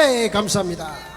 네, 감사합니다.